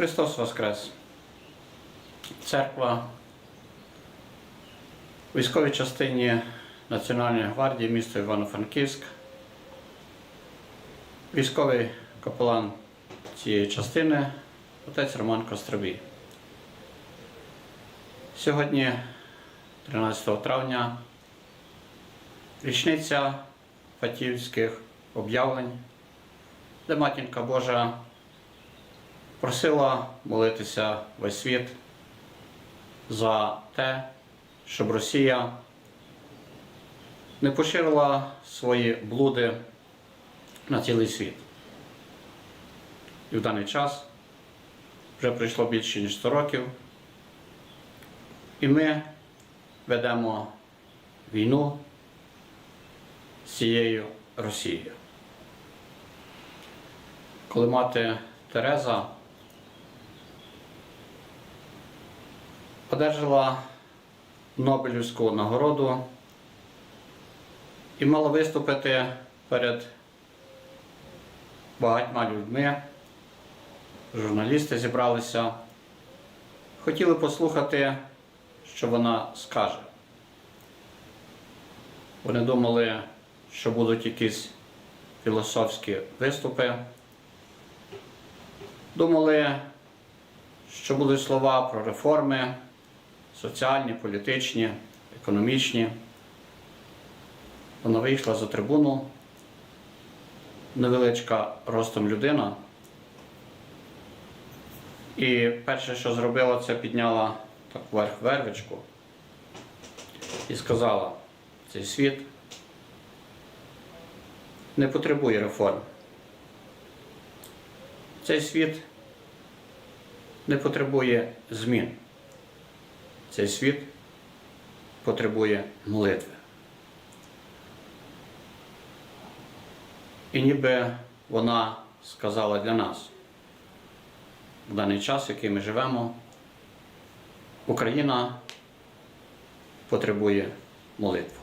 Христос Воскрес! Церква в військовій частині Національної гвардії міста Івано-Франківськ. Військовий капелан цієї частини отець Роман Костровій. Сьогодні, 13 травня, річниця фатівських об'явлень, де Матінка Божа просила молитися весь світ за те, щоб Росія не поширила свої блуди на цілий світ. І в даний час вже пройшло більше ніж 100 років, і ми ведемо війну з цією Росією. Коли мати Тереза одержала Нобелівську нагороду і мала виступити перед багатьма людьми. Журналісти зібралися, хотіли послухати, що вона скаже. Вони думали, що будуть якісь філософські виступи. Думали, що будуть слова про реформи соціальні, політичні, економічні. Вона вийшла за трибуну, невеличка ростом людина. І перше, що зробила, це підняла так вверх вервичку і сказала, цей світ не потребує реформ. Цей світ не потребує змін. Цей світ потребує молитви. І ніби вона сказала для нас, в даний час, в який ми живемо, Україна потребує молитву.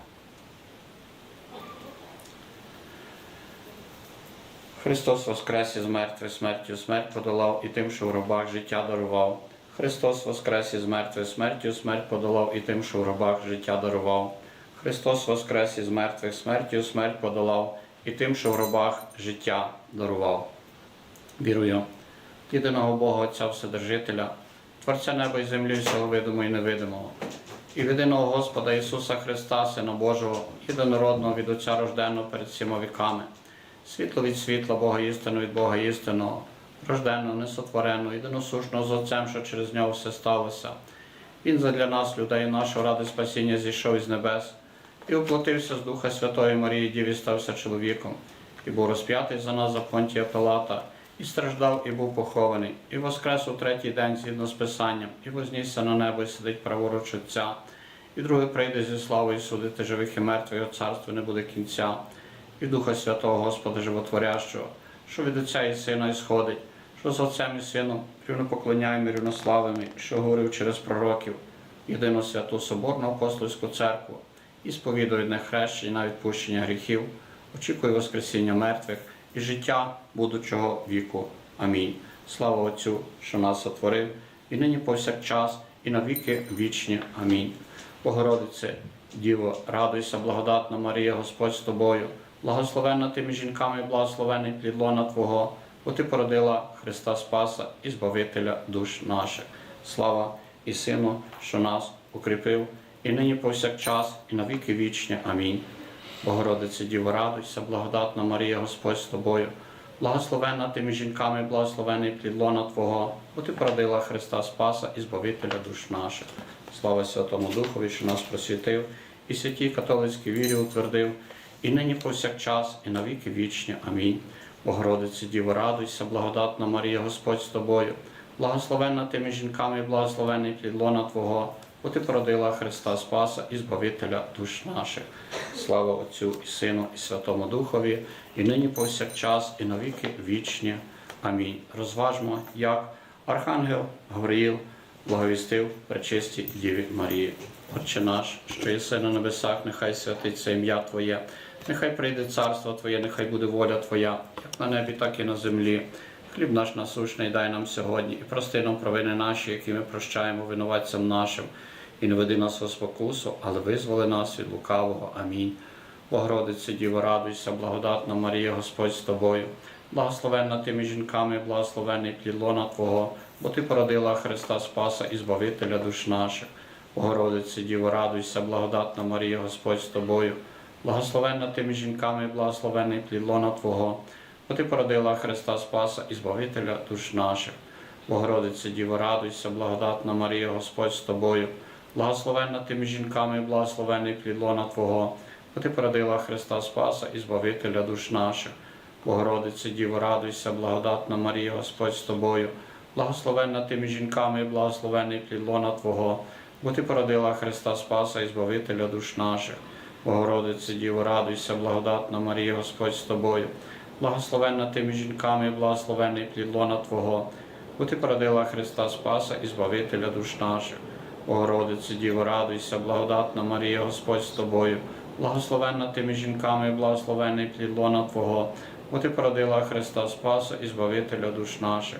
Христос Воскрес із мертвих смертю смерть подолав і тим, що в гробах життя дарував. Христос Воскрес із мертвих смертю смерть подолав і тим, що в гробах життя дарував. Христос Воскрес із мертвих смертю смерть подолав і тим, що в гробах життя дарував. Вірую, єдиного Бога Отця Вседержителя, Творця неба і землі, всього видимого і невидимого, і єдиного Господа Ісуса Христа, Сина Божого, єдинородного від Отця рожденого перед всіма віками, світло від світла, Бога істину від Бога істинного, рожденого, несотвореного, єдиносушного з Отцем, що через нього все сталося. Він задля нас, людей нашого ради спасіння, зійшов із небес і оплатився з Духа Святої Марії Діві, стався чоловіком, і був розп'ятий за нас за Понтія Пилата, і страждав, і був похований, і воскрес у третій день згідно з Писанням, і вознісся на небо, і сидить праворуч Отця, і другий прийде зі славою судити живих і мертвих, його царство не буде кінця, і Духа Святого Господа Животворящого, що від Отця і Сина ісходить, що з Отцем і Сином рівнопоклоняємо і рівнославимо, що говорив через пророків, єдину святу Соборну апостольську церкву, і сповідує одне хрещення на відпущення гріхів, очікує Воскресіння мертвих і життя будучого віку. Амінь. Слава Отцю, що нас сотворив, і нині повсякчас, і на віки вічні. Амінь. Богородице, Діво, радуйся, благодатна Марія, Господь з тобою, благословенна тими жінками, благословений плід лона Твого, бо Ти породила Христа Спаса і Збавителя душ наших. Слава і Сину, що нас укріпив, і нині повсякчас, і на віки вічні. Амінь. Богородице, Діво, радуйся, благодатна Марія, Господь з тобою, благословенна тими жінками, благословений плід лона Твого, бо Ти породила Христа Спаса і Збавителя душ наших. Слава Святому Духові, що нас просвітив, і святій католицькій вірі утвердив, і нині повсякчас, і на віки вічні. Амінь. Богородице, Діво, радуйся, благодатна Марія, Господь з тобою, благословенна тими жінками, і благословений плід лона Твого, бо Ти породила Христа Спаса і Збавителя душ наших. Слава Отцю і Сину, і Святому Духові, і нині повсякчас, і на віки вічні. Амінь. Розважмо, як Архангел Гавриїл благовістив пречисті Діві Марії. Отче наш, що єси на небесах, нехай святиться ім'я Твоє, нехай прийде царство Твоє, нехай буде воля Твоя, як на небі, так і на землі. Хліб наш насущний дай нам сьогодні, і прости нам провини наші, які ми прощаємо винуватцям нашим, і не веди нас у спокусу, але визволи нас від лукавого. Амінь. Богородице, Діво, радуйся, благодатна Марія, Господь з тобою, благословенна ти між жінками, благословенний плід лона Твого, бо Ти породила Христа Спаса і Збавителя душ наших. Богородице, Діво, радуйся, благодатна Марія, Господь з тобою, благословенна ти між жінками, благословенний плід лона Твого, бо Ти породила Христа Спаса і Збавителя душ наших. Богородице, Діво, радуйся, благодатна Марія, Господь з тобою, благословенна ти між жінками, благословенний плід лона Твого, бо Ти породила Христа Спаса і Збавителя душ наших. Богородице, Діво, радуйся, благодатна Марія, Господь з тобою, благословенна ти між жінками, благословенний плід лона Твого, бо Ти породила Христа Спаса і Збавителя душ наших. Богородице, Діво, радуйся, благодатна Марія, Господь з тобою, благословенна ти між жінками, благословенний плід лона Твого, бо Ти породила Христа Спаса і Збавителя душ наших. Богородице, Діво, радуйся, благодатна Марія, Господь з тобою, благословенна ти між жінками, благословенний плід лона Твого, бо Ти породила Христа Спаса і Збавителя душ наших.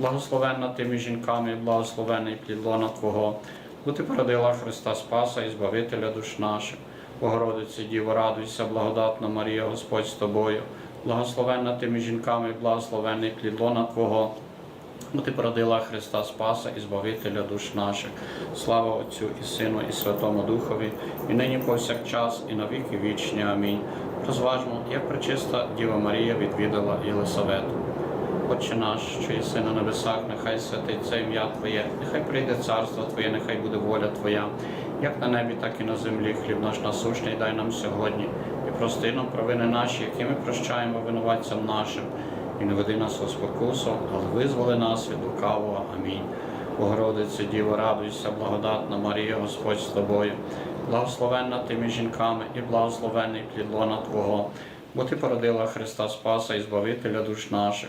благословенна ти між жінками, і благословенний плід лона Твого, бо Ти породила Христа Спаса і Збавителя душ наших. Богородице, Діво, радуйся, благодатна Марія, Господь з тобою, благословенна ти між жінками, і благословенний плід лона Твого, бо Ти породила Христа Спаса і Збавителя душ наших. Слава Отцю і Сину, і Святому Духові, і нині повсякчас, і на віки вічні. Амінь. Розважмо, як пречиста Діва Марія відвідала Єлисавету. Отче наш, що єси на небесах, нехай святиться ім'я Твоє, нехай прийде царство Твоє, нехай буде воля Твоя, як на небі, так і на землі. Хліб наш насущний дай нам сьогодні, і прости нам провини наші, які ми прощаємо винуватцям нашим, і не веди нас у спокусу, але визволи нас від лукавого. Амінь. Богородице, Діво, радуйся, благодатна Марія, Господь з тобою, благословенна ти між жінками і благословенний плід Твого, бо Ти породила Христа Спаса і Збавителя душ наших.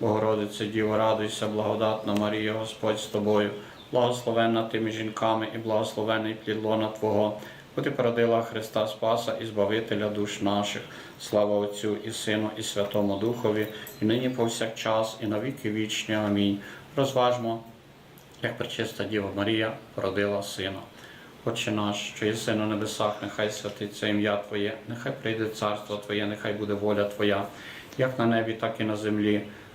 Богородице, Діво, радуйся, благодатна Марія, Господь з тобою, благословенна ти між жінками і благословений плід лона Твого, бо Ти породила Христа Спаса і Збавителя душ наших. Слава Отцю і Сину, і Святому Духові, і нині повсякчас, і на віки вічні. Амінь. Розважмо, як пречиста Діва Марія породила Сина. Отче наш, що єси на небесах, нехай святиться ім'я Твоє, нехай прийде царство Твоє, нехай буде воля Твоя, як на небі, так і на землі.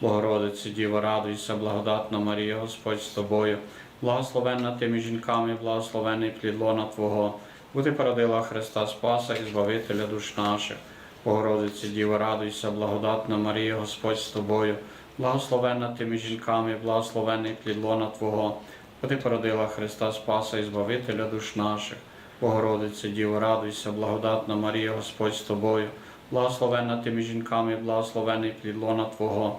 Богородице, Діво, радуйся, благодатна Марія, Господь з тобою, благословенна ти між жінками, благословений плід лона Твого, бо породила Христа Спаса і Збавителя душ наших. Богородице, Діво, радуйся, благодатна Марія, Господь з тобою, благословенна ти між жінками, благословений плід лона Твого, бо породила Христа Спаса і Збавителя душ наших. Богородице, Діво, радуйся, благодатна Марія, Господь з тобою, благословенна ти між жінками, благословений плід лона Твого,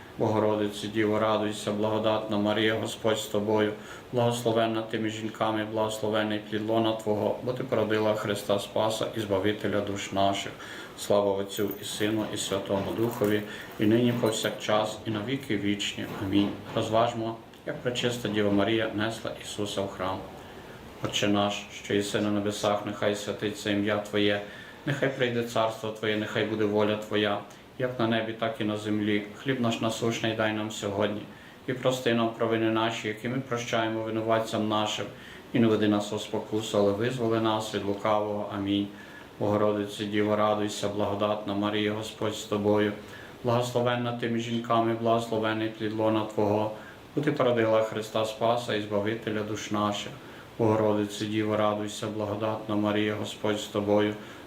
Богородице, Діво, радуйся, благодатна Марія, Господь з тобою, благословенна ти між жінками, благословений плід лона Твого, бо ти породила Христа Спаса і Збавителя душ наших. Слава Отцю і Сину, і Святому Духові, і нині повсякчас, і на віки вічні. Амінь. Розважмо, як пречиста Діва Марія несла Ісуса в храм. Отче наш, що єси на небесах, нехай святиться ім'я Твоє, нехай прийде царство Твоє, нехай буде воля Твоя, як на небі, так і на землі. Хліб наш насущний дай нам сьогодні, і прости нам провини наші, які ми прощаємо винуватцям нашим, і не веди нас у спокусу, але визволи нас від лукавого. Амінь. Богородице, Діво, радуйся, благодатна Марія, Господь з тобою, благословенна ти між жінками, благословений плід лона Твого, бо ти породила Христа Спаса і Збавителя душ наших. Богородице, Діво, радуйся, благодатна Марія, Господь з тобою,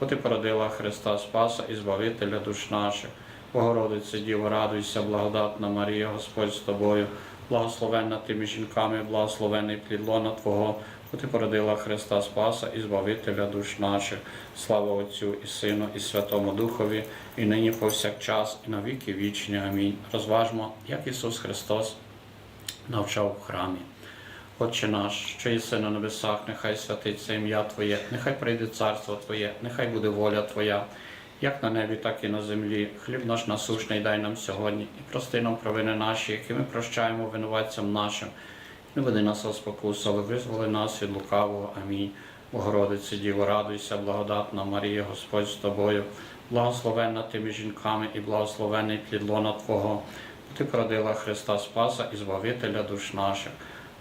бо ти породила Христа Спаса і Збавителя душ наших. Богородице, Діво, радуйся, благодатна Марія, Господь з тобою, благословенна ти між жінками, благословений плід лона Твого, бо ти породила Христа Спаса і Збавителя душ наших. Слава Отцю і Сину, і Святому Духові, і нині повсякчас, і на віки вічні. Амінь. Розважмо, як Ісус Христос навчав в храмі. Отче наш, що єси на небесах, нехай святиться ім'я Твоє, нехай прийде царство Твоє, нехай буде воля Твоя, як на небі, так і на землі. Хліб наш насущний дай нам сьогодні, і прости нам провини наші, які ми прощаємо винуватцям нашим. Не веди нас у спокусу, але визволи нас від лукавого. Амінь. Богородице, Діво, радуйся, благодатна Марія, Господь з тобою, благословенна ти між жінками і благословений плід лона Твого. Ти породила Христа Спаса і Збавителя душ наших.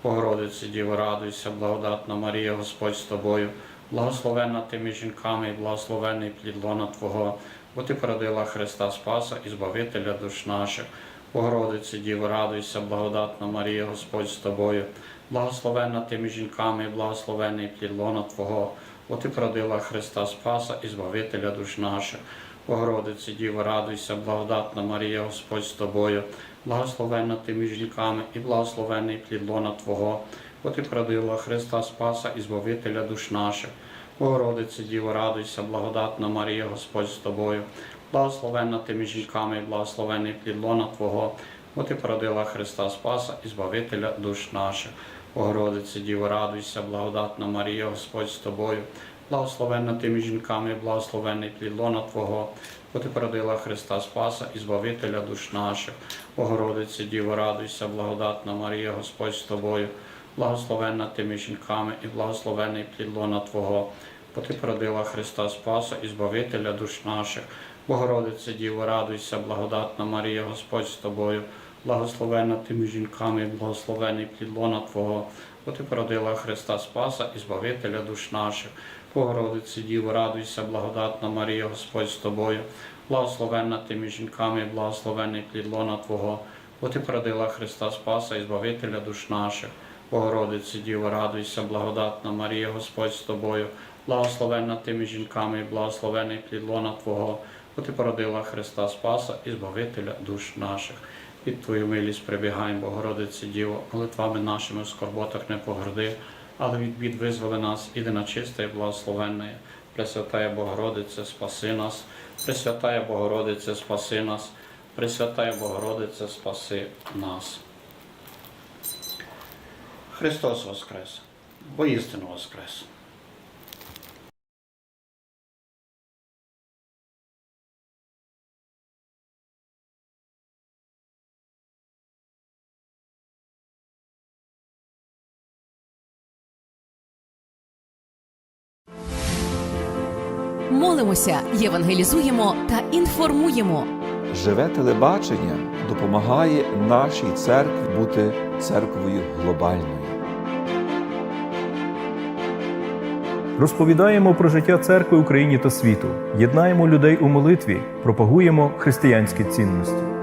Богородице, Діво, радуйся, благодатна Марія, Господь з тобою, благословенна ти між жінками і благословений плід лона Твого, бо ти породила Христа Спаса і Збавителя душ наших. Богородице Діво, радуйся, благодатна Марія, Господь з тобою, благословенна ти між жінками, і благословений плід лона Твого, бо ти породила Христа Спаса і Збавителя душ наших. Богородице Діво, радуйся, благодатна Марія, Господь з тобою, благословенна ти між жінками, і благословений плід лона Твого, бо ти породила Христа Спаса і Збавителя душ наших. Богородице Діво, радуйся, благодатна Марія, Господь з тобою, благословенна ти між жінками, і благословений плід Твого, бо ти породила Христа Спаса і Збавителя душ наших. Богородице Діво, радуйся, благодатна Марія, Господь з тобою, благословенна ти між жінками, благословений плід лона Твого, бо ти породила Христа Спаса і Збавителя душ наших. Богородице Діво, радуйся, благодатна Марія, Господь з тобою, благословенна ти між жінками, і благословений плід лона Твого, бо ти породила Христа Спаса і Збавителя душ наших. Богородице Діво, радуйся, благодатна Марія, Господь з тобою, благословенна ти між жінками, і благословений плід лона Твого, бо ти породила Христа Спаса і Збавителя душ наших. Богородице Діво, радуйся, благодатна Марія, Господь з тобою, благословенна ти між жінками, і благословений плід лона Твого, бо ти породила Христа Спаса і Збавителя душ наших. Богородице Діво, радуйся, благодатна Марія, Господь з тобою, благословенна ти між жінками, і благословений плід лона Твого, бо ти породила Христа Спаса і Збавителя душ наших. Під Твою милість прибігаємо, Богородице Діво, молитвами нашими в скорботах не погорди, але від бід визволи нас, ідина чиста і благословенна. Пресвятая Богородице, спаси нас, Пресвятая Богородице, спаси нас, Пресвятая Богородице, спаси нас. Христос Воскрес, воістину Воскрес. Молимося, євангелізуємо та інформуємо. Живе телебачення допомагає нашій церкві бути церквою глобальною. Розповідаємо про життя церкви в Україні та світу, єднаємо людей у молитві, пропагуємо християнські цінності.